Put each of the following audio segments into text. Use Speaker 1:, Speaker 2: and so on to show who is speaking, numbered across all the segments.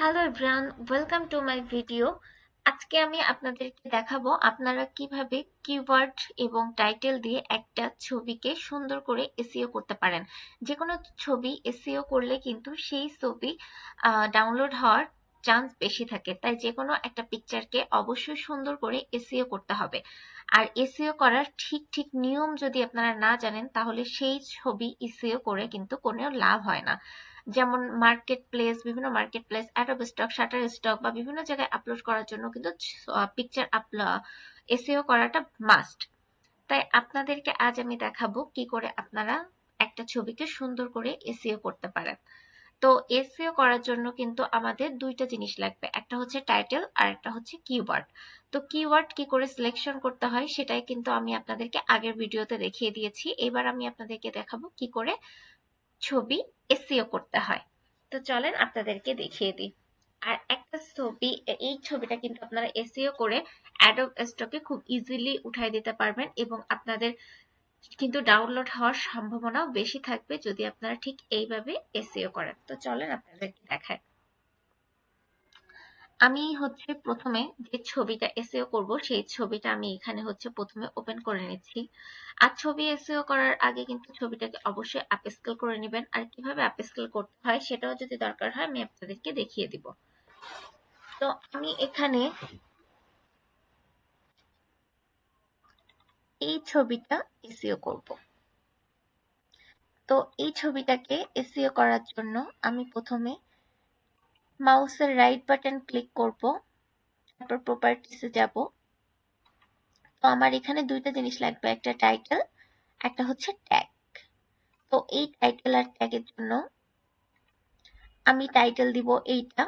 Speaker 1: Hello everyone welcome to my video আজকে আমি আপনাদেরকে দেখাবো আপনারা কীভাবে কিওয়ার্ড এবং টাইটেল দিয়ে একটা ছবিকে সুন্দর করে এসিও করতে পারেন। যে কোনো ছবি এসিও করলে কিন্তু সেই ছবি ডাউনলোড হওয়ার চান্স বেশি থাকে। তাই যে কোনো একটা পিকচারকে অবশ্যই সুন্দর করে এসিও করতে হবে। আর এসিও করার ঠিক ঠিক নিয়ম যদি আপনারা না জানেন, তাহলে সেই ছবি এসিও করে কিন্তু কোনো লাভ হয় না। যেমন মার্কেট প্লেস বিভিন্ন market place Adobe stock shutter stock বা বিভিন্ন জায়গায় আপলোড করার জন্য কিন্তু পিকচার এসিও করাটা মাস্ট তাই আপনাদেরকে আজ আমি দেখাবো কি করে আপনারা একটা ছবিকে সুন্দর করে এসিও করতে পারেন। তো এসিও করার জন্য কিন্তু আমাদের দুইটা জিনিস লাগবে, একটা হচ্ছে টাইটেল আর একটা হচ্ছে কিওয়ার্ড তো কিওয়ার্ড কি করে সিলেকশন করতে হয় সেটাই কিন্তু আমি আপনাদেরকে আগের ভিডিওতে দেখিয়ে দিয়েছি। এবার আমি আপনাদেরকে দেখাবো কি করে ছবি এসিও করতে হয়। তো চলেন আপনাদেরকে দেখিয়ে দিই। আর একটা ছবি, এই ছবিটা কিন্তু আপনারা এসিও করে অ্যাডব স্টকে খুব ইজিলি উঠাই দিতে পারবেন এবং আপনাদের কিন্তু ডাউনলোড হওয়ার সম্ভাবনাও বেশি থাকবে যদি আপনারা ঠিক এইভাবে এসিও করেন। তো চলেন আপনাদেরকে দেখায় আমি হচ্ছে প্রথমে যে ছবিটা এসিও করব, সেই ছবিটা আমি এখানে হচ্ছে প্রথমে ওপেন করে নিচ্ছি। আর ছবি এসিও করার আগে কিন্তু ছবিটাকে অবশ্যই আপস্কেল করে নেবেন। আর কীভাবে আপস্কেল করতে হয় সেটাও যদি দরকার হয়, আমি আপনাদেরকে দেখিয়ে দিব। তো আমি এখানে এই ছবিটা এসিও করব। তো এই ছবিটাকে এসিও করার জন্য আমি প্রথমে মাউসের রাইট বাটন ক্লিক করব, তারপর প্রপার্টিসে যাব। তো আমার এখানে দুইটা জিনিস লাগবে, একটা টাইটেল একটা হচ্ছে ট্যাগ তো এই টাইটেল আর ট্যাগের জন্য আমি টাইটেল দিব এইটা।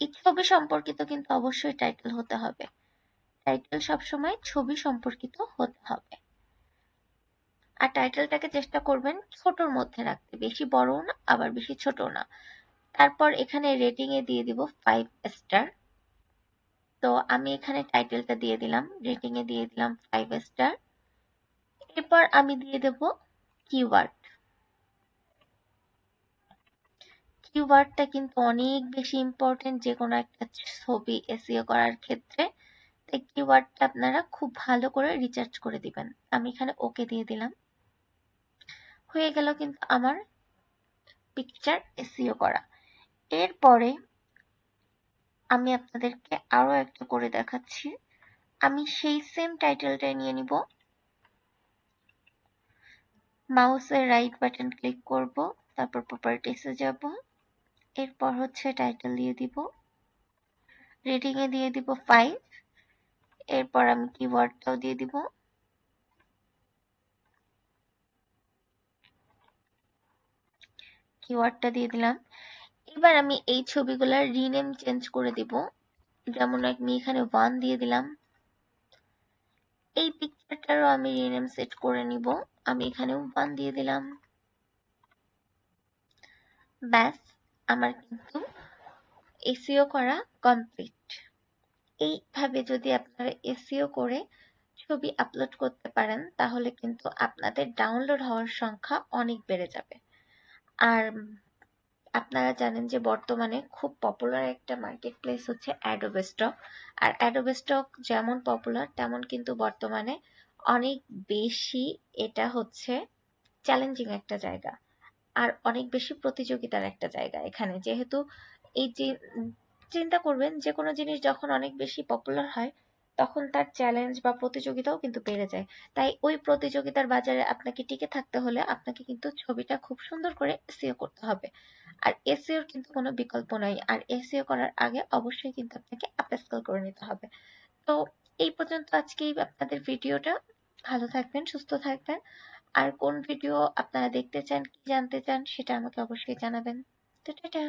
Speaker 1: এই ছবি সম্পর্কিত কিন্তু অবশ্যই টাইটেল হতে হবে। টাইটেল সবসময় ছবি সম্পর্কিত হতে হবে। আর টাইটেলটাকে চেষ্টা করবেন ছোটর মধ্যে রাখতে, বেশি বড়ও না, আবার বেশি ছোট না। তারপর এখানে রেটিং এ দিয়ে দিব ফাইভ স্টার তো আমি এখানে টাইটেলটা দিয়ে দিলাম রেটিং এ দিয়ে দিলাম ফাইভ স্টার এরপর আমি দিয়ে দেব কিওয়ার্ড কিওয়ার্ডটা কিন্তু অনেক বেশি ইম্পর্টেন্ট যে কোনো একটা ছবি এসিও করার ক্ষেত্রে। তাই কিওয়ার্ডটা আপনারা খুব ভালো করে রিচার্জ করে দিবেন। আমি এখানে ওকে দিয়ে দিলাম। হয়ে গেল কিন্তু আমার পিকচার এসিও করা। এরপরে আমি আপনাদেরকে আরও একটা করে দেখাচ্ছি। আমি সেই সেম টাইটেলটাই নিয়ে নিব। মাউসের রাইট বাটন ক্লিক করব, তারপর প্রপার্টিসে যাব। এরপর হচ্ছে টাইটেল দিয়ে দিব। রেটিং এ দিয়ে দিব ফাইভ এরপর আমি কিওয়ার্ডটাও দিয়ে দিব। কিওয়ার্ডটা দিয়ে দিলাম। এবার আমি এই ছবিগুলোর রিনেম চেঞ্জ করে দিব। যেমন আমি এখানে ওয়ান দিয়ে দিলাম। এই পিকচারটারও আমি রিনেম সেট করে নিব। আমি এখানে ওয়ান দিয়ে দিলাম। ব্যাস, আমার কিন্তু এসিও করা কমপ্লিট এইভাবে যদি আপনারা এসিও করে ছবি আপলোড করতে পারেন, তাহলে কিন্তু আপনাদের ডাউনলোড হওয়ার সংখ্যা অনেক বেড়ে যাবে। আর আপনারা জানেন যে বর্তমানে খুব পপুলার একটা মার্কেট প্লেস হচ্ছে অ্যাডোবে স্টক আর অ্যাডোবে স্টক যেমন পপুলার তেমন কিন্তু বর্তমানে অনেক বেশি এটা হচ্ছে চ্যালেঞ্জিং একটা জায়গা। আর অনেক বেশি প্রতিযোগিতার একটা জায়গা এখানে। যেহেতু এই যে, চিন্তা করবেন যে কোনো জিনিস যখন অনেক বেশি পপুলার হয় তখন তার চ্যালেঞ্জ বা প্রতিযোগিতাও কিন্তু বেড়ে যায়। তাই ওই প্রতিযোগিতার বাজারে আপনাকে টিকে থাকতে হলে আপনাকে কিন্তু ছবিটা খুব সুন্দর করে এসিও করতে হবে। আর এসিওর কিন্তু কোনো বিকল্প নাই। আর এসিও করার আগে অবশ্যই কিন্তু আপনাকে আপস্কেল করে নিতে হবে। তো এই পর্যন্ত আজকেই আপনাদের ভিডিওটা। ভালো থাকবেন, সুস্থ থাকবেন। আর কোন ভিডিও আপনারা দেখতে চান, কি জানতে চান, সেটা আমাকে অবশ্যই জানাবেন। তো টাটা।